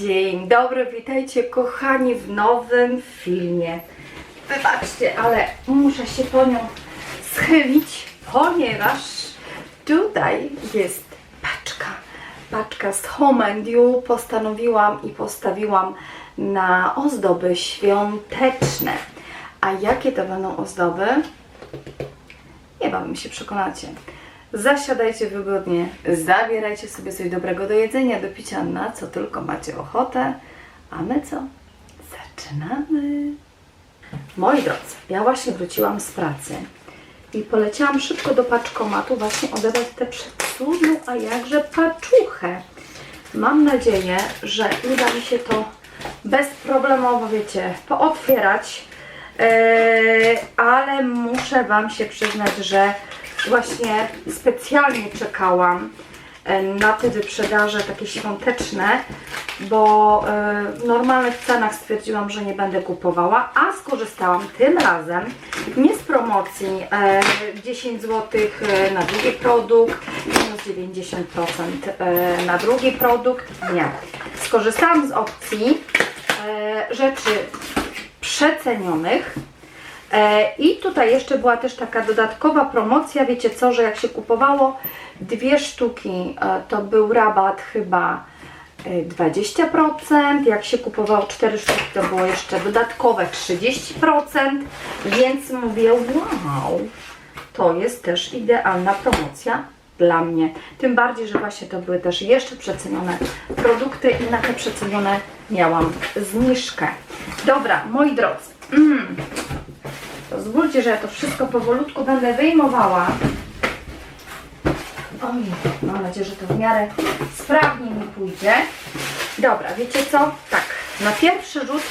Dzień dobry, witajcie kochani w nowym filmie. Wybaczcie, ale muszę się po nią schylić, ponieważ tutaj jest paczka. Paczka z Home and You postanowiłam i postawiłam na ozdoby świąteczne. A jakie to będą ozdoby? Niebawem się przekonacie. Zasiadajcie wygodnie, zabierajcie sobie coś dobrego do jedzenia, do picia, na co tylko macie ochotę. A my co? Zaczynamy! Moi drodzy, ja właśnie wróciłam z pracy i poleciałam szybko do paczkomatu właśnie odebrać tę przecudną, a jakże paczuchę. Mam nadzieję, że uda mi się to bezproblemowo, wiecie, pootwierać. Eee, ale muszę Wam się przyznać, że właśnie specjalnie czekałam e, na te wyprzedaże takie świąteczne, bo e, w normalnych cenach stwierdziłam, że nie będę kupowała, a skorzystałam tym razem nie z promocji e, 10 zł na drugi produkt, minus 90% e, na drugi produkt. Nie. Skorzystałam z opcji e, rzeczy przecenionych. E, I tutaj jeszcze była też taka dodatkowa promocja, wiecie co, że jak się kupowało dwie sztuki, e, to był rabat chyba e, 20%, jak się kupowało cztery sztuki, to było jeszcze dodatkowe 30%, więc mówię, wow, to jest też idealna promocja dla mnie. Tym bardziej, że właśnie to były też jeszcze przecenione produkty i na te przecenione miałam zniżkę. Dobra, moi drodzy, mm. Pozwólcie, że ja to wszystko powolutku będę wyjmowała. Oj, mam nadzieję, że to w miarę sprawnie mi pójdzie. Dobra, wiecie co? Tak, na pierwszy rzut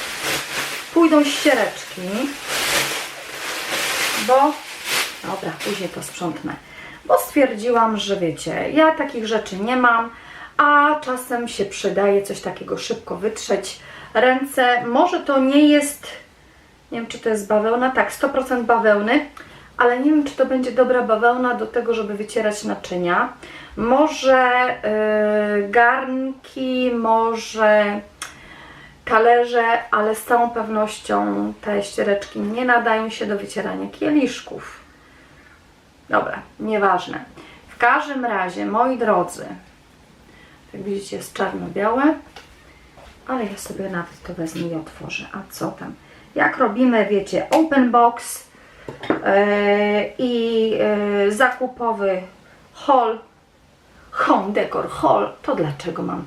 pójdą ściereczki, bo Dobra, później to sprzątnę. Bo stwierdziłam, że wiecie, ja takich rzeczy nie mam, a czasem się przydaje coś takiego szybko wytrzeć ręce. Może to nie jest, nie wiem czy to jest bawełna, tak, 100% bawełny, ale nie wiem czy to będzie dobra bawełna do tego, żeby wycierać naczynia. Może yy, garnki, może talerze, ale z całą pewnością te ściereczki nie nadają się do wycierania kieliszków. Dobra, nieważne. W każdym razie, moi drodzy, jak widzicie jest czarno-białe, ale ja sobie nawet to wezmę i otworzę. A co tam? Jak robimy, wiecie, open box yy, i yy, zakupowy haul, home decor haul, to dlaczego mam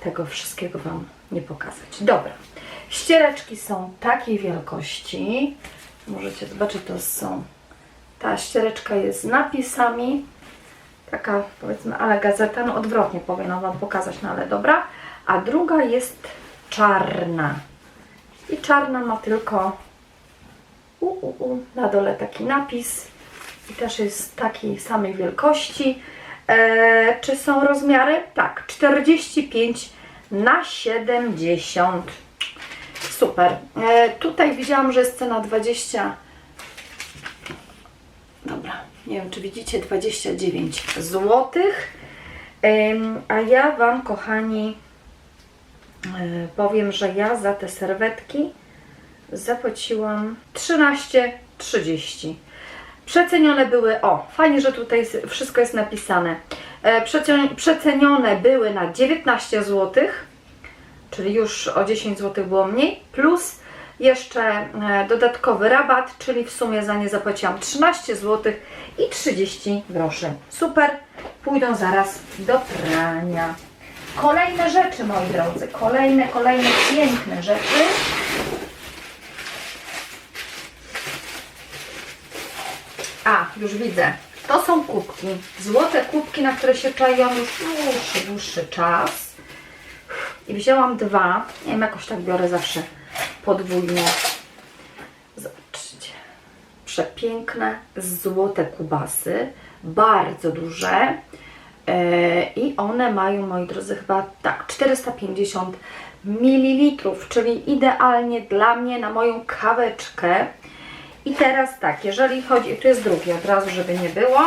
tego wszystkiego Wam nie pokazać? Dobra, ściereczki są takiej wielkości, możecie zobaczyć, to są ta ściereczka jest z napisami. Taka powiedzmy, ale gazeta, no odwrotnie powinnam Wam pokazać, no ale dobra. A druga jest czarna. I czarna ma tylko u, u, u, na dole taki napis. I też jest takiej samej wielkości. E, czy są rozmiary? Tak, 45 na 70. Super. E, tutaj widziałam, że jest cena 20 Dobra, nie wiem czy widzicie, 29 zł. A ja Wam, kochani, powiem, że ja za te serwetki zapłaciłam 13,30. Przecenione były, o, fajnie, że tutaj wszystko jest napisane. E, przecen- Przecenione były na 19 zł, czyli już o 10 zł było mniej, plus jeszcze e, dodatkowy rabat, czyli w sumie za nie zapłaciłam 13 zł i 30 groszy. Super, pójdą zaraz do prania. Kolejne rzeczy, moi drodzy, kolejne, kolejne piękne rzeczy. A, już widzę. To są kubki. Złote kubki, na które się czają już dłuższy, dłuższy czas. I wzięłam dwa. Nie wiem, jakoś tak biorę zawsze podwójnie. Zobaczcie. Przepiękne, złote kubasy. Bardzo duże. Yy, I one mają, moi drodzy, chyba tak, 450 ml, czyli idealnie dla mnie na moją kaweczkę. I teraz tak, jeżeli chodzi, tu jest drugi od razu, żeby nie było.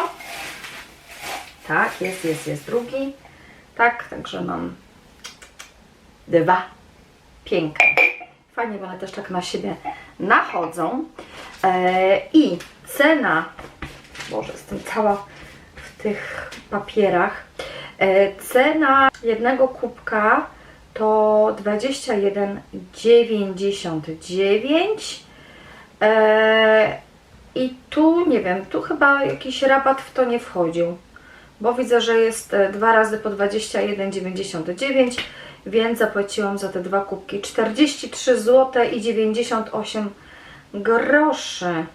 Tak, jest, jest, jest drugi. Tak, także mam dwa. Piękne. Fajnie, bo one też tak na siebie nachodzą. E, I cena, Boże, jestem cała tych papierach. E, cena jednego kubka to 21,99. E, I tu, nie wiem, tu chyba jakiś rabat w to nie wchodził, bo widzę, że jest e, dwa razy po 21,99, więc zapłaciłam za te dwa kubki 43 zł i 98 groszy.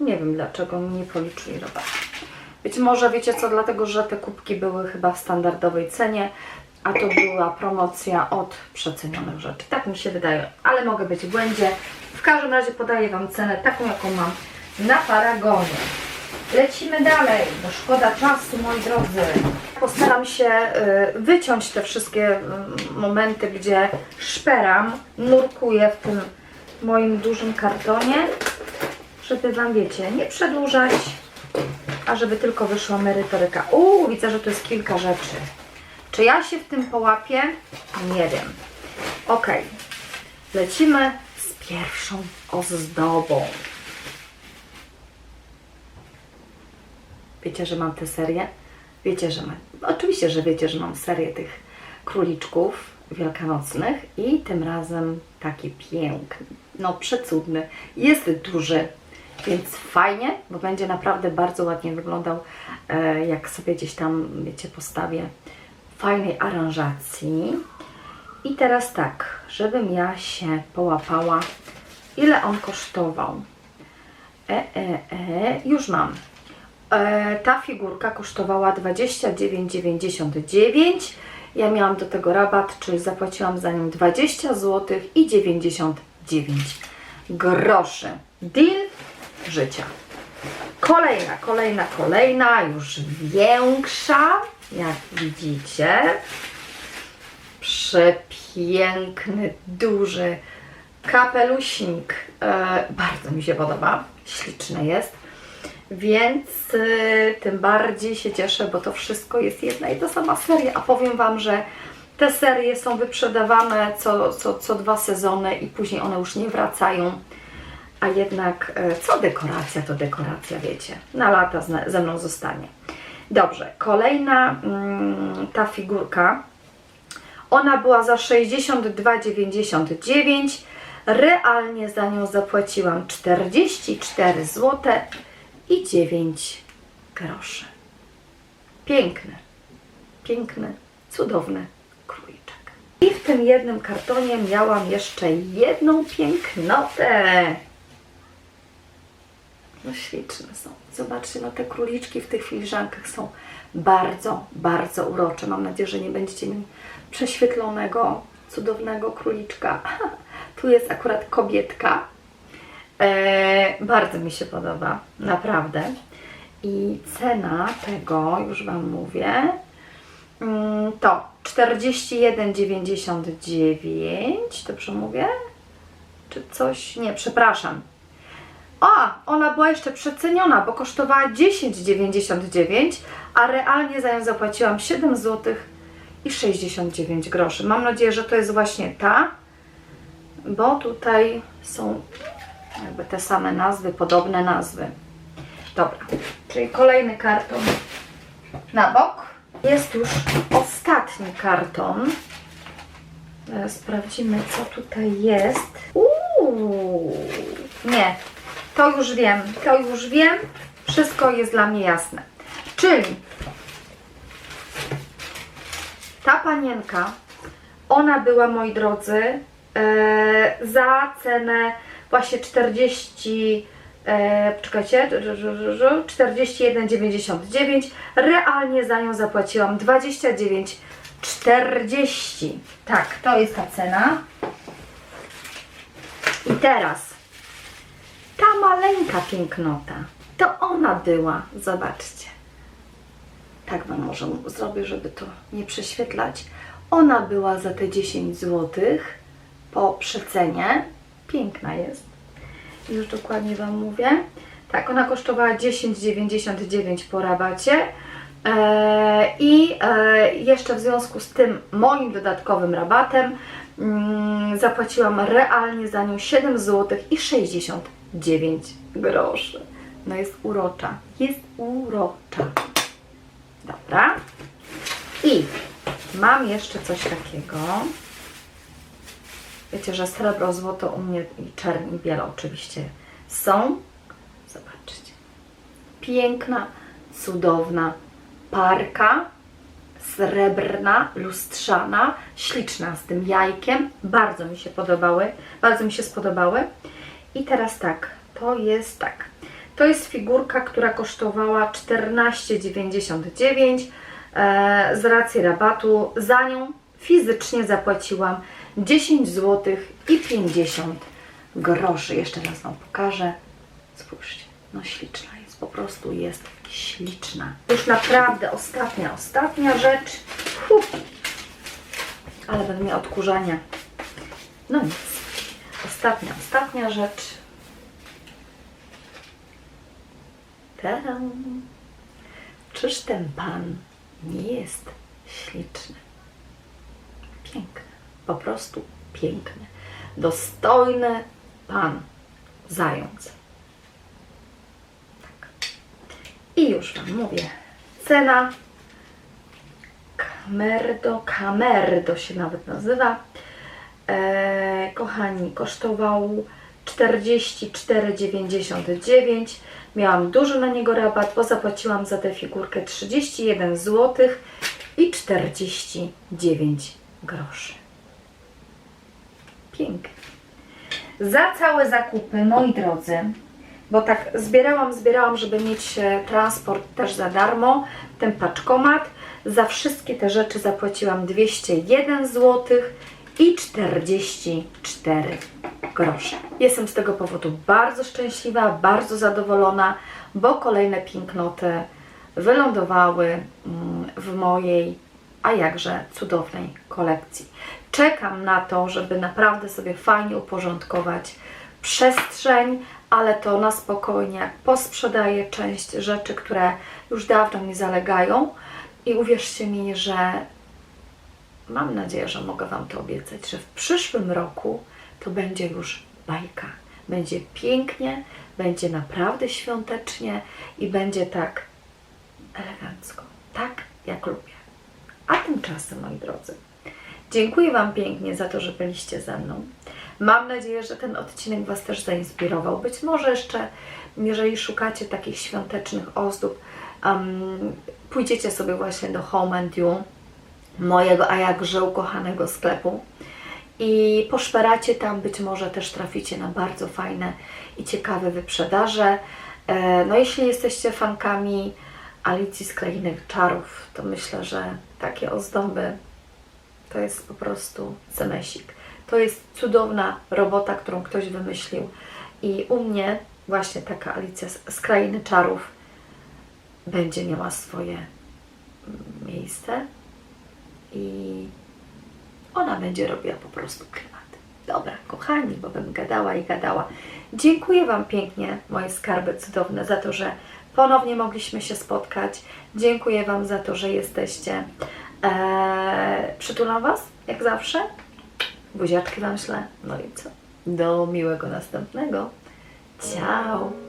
Nie wiem dlaczego mi nie policzyli rabatu. Być może wiecie co, dlatego że te kubki były chyba w standardowej cenie, a to była promocja od przecenionych rzeczy. Tak mi się wydaje, ale mogę być w błędzie. W każdym razie podaję Wam cenę taką, jaką mam na Paragonie. Lecimy dalej, bo szkoda czasu, moi drodzy. Postaram się y, wyciąć te wszystkie y, momenty, gdzie szperam, nurkuję w tym moim dużym kartonie, żeby Wam, wiecie, nie przedłużać, a żeby tylko wyszła merytoryka. Uuu, widzę, że tu jest kilka rzeczy. Czy ja się w tym połapię? Nie wiem. Ok, lecimy z pierwszą ozdobą. Wiecie, że mam tę serię? Wiecie, że mam. Oczywiście, że wiecie, że mam serię tych króliczków wielkanocnych i tym razem taki piękny, no przecudny. Jest duży, więc fajnie, bo będzie naprawdę bardzo ładnie wyglądał, e, jak sobie gdzieś tam, wiecie, postawię fajnej aranżacji. I teraz tak, żebym ja się połapała, ile on kosztował. E, e, e, już mam. E, ta figurka kosztowała 29,99. Ja miałam do tego rabat, czyli zapłaciłam za nim 20 zł i 99 groszy. Deal życia. Kolejna, kolejna, kolejna, już większa, jak widzicie. Przepiękny, duży kapeluśnik. E, bardzo mi się podoba, śliczny jest. Więc y, tym bardziej się cieszę, bo to wszystko jest jedna i ta sama seria. A powiem Wam, że te serie są wyprzedawane co, co, co dwa sezony i później one już nie wracają. A jednak e, co dekoracja, to dekoracja, wiecie. Na lata ze mną zostanie. Dobrze, kolejna mm, ta figurka. Ona była za 62,99. Realnie za nią zapłaciłam 44 zł i 9 groszy. Piękny, piękny, cudowny króliczek. I w tym jednym kartonie miałam jeszcze jedną pięknotę. No śliczne są. Zobaczcie, no te króliczki w tych filiżankach są bardzo, bardzo urocze. Mam nadzieję, że nie będziecie mieli prześwietlonego, cudownego króliczka. Tu jest akurat kobietka. E, bardzo mi się podoba, naprawdę. I cena tego, już Wam mówię, mm, to 41,99. Dobrze mówię? Czy coś? Nie, przepraszam. A, ona była jeszcze przeceniona, bo kosztowała 10,99, a realnie za nią zapłaciłam 7 zł i 69 groszy. Mam nadzieję, że to jest właśnie ta, bo tutaj są jakby te same nazwy, podobne nazwy. Dobra, czyli kolejny karton na bok. Jest już ostatni karton. Teraz sprawdzimy, co tutaj jest. Uuu, nie, to już wiem, to już wiem. Wszystko jest dla mnie jasne. Czyli ta panienka, ona była, moi drodzy, e, za cenę właśnie 40, e, czekajcie, 41,99. Realnie za nią zapłaciłam 29,40. Tak, to jest ta cena. I teraz ta maleńka pięknota, to ona była, zobaczcie. Tak Wam może zrobię, żeby to nie prześwietlać. Ona była za te 10 zł po przecenie. Piękna jest. Już dokładnie Wam mówię. Tak, ona kosztowała 10,99 po rabacie. Eee, I e, jeszcze w związku z tym moim dodatkowym rabatem Mm, zapłaciłam realnie za nią 7 zł i 69 groszy. No jest urocza. Jest urocza. Dobra. I mam jeszcze coś takiego. Wiecie, że srebro, złoto u mnie i czerń i oczywiście są. Zobaczcie. Piękna, cudowna parka. Srebrna, lustrzana, śliczna z tym jajkiem. Bardzo mi się podobały. Bardzo mi się spodobały. I teraz tak, to jest tak. To jest figurka, która kosztowała 14,99 e, z racji rabatu. Za nią fizycznie zapłaciłam 10 zł i 50 groszy. Jeszcze raz Wam pokażę. Spójrzcie, no śliczna jest, po prostu jest śliczna. Już naprawdę ostatnia, ostatnia rzecz. Uf. Ale będę miała odkurzania. No nic. Ostatnia, ostatnia rzecz. Tadam. Czyż ten pan nie jest śliczny? Piękny. Po prostu piękny. Dostojny pan zając. Tak. I już Wam mówię. Cena Kamerdo, Kamerdo się nawet nazywa. E, kochani, kosztował 44,99. Miałam duży na niego rabat, bo zapłaciłam za tę figurkę 31 zł i 49 groszy. Pięknie. Za całe zakupy, moi drodzy, bo tak zbierałam, zbierałam, żeby mieć e, transport też za darmo, ten paczkomat. Za wszystkie te rzeczy zapłaciłam 201 zł i 44 grosze. Jestem z tego powodu bardzo szczęśliwa, bardzo zadowolona, bo kolejne pięknoty wylądowały mm, w mojej, a jakże cudownej kolekcji. Czekam na to, żeby naprawdę sobie fajnie uporządkować przestrzeń, ale to na spokojnie, posprzedaję część rzeczy, które już dawno mi zalegają i uwierzcie mi, że mam nadzieję, że mogę Wam to obiecać, że w przyszłym roku to będzie już bajka. Będzie pięknie, będzie naprawdę świątecznie i będzie tak elegancko, tak jak lubię. A tymczasem, moi drodzy, dziękuję Wam pięknie za to, że byliście ze mną. Mam nadzieję, że ten odcinek Was też zainspirował. Być może jeszcze, jeżeli szukacie takich świątecznych ozdób, um, pójdziecie sobie właśnie do Home and You, mojego, a jakże ukochanego sklepu i poszperacie tam, być może też traficie na bardzo fajne i ciekawe wyprzedaże. E, No jeśli jesteście fankami Alicji z Krainy Czarów, to myślę, że takie ozdoby to jest po prostu zemesik. To jest cudowna robota, którą ktoś wymyślił i u mnie właśnie taka Alicja z, z Krainy Czarów będzie miała swoje mm, miejsce i ona będzie robiła po prostu klimat. Dobra, kochani, bo bym gadała i gadała. Dziękuję Wam pięknie, moje skarby cudowne, za to, że ponownie mogliśmy się spotkać. Dziękuję Wam za to, że jesteście. Eee, przytulam Was, jak zawsze. Buziaczki Wam ślę. No i co? Do miłego następnego. Ciao!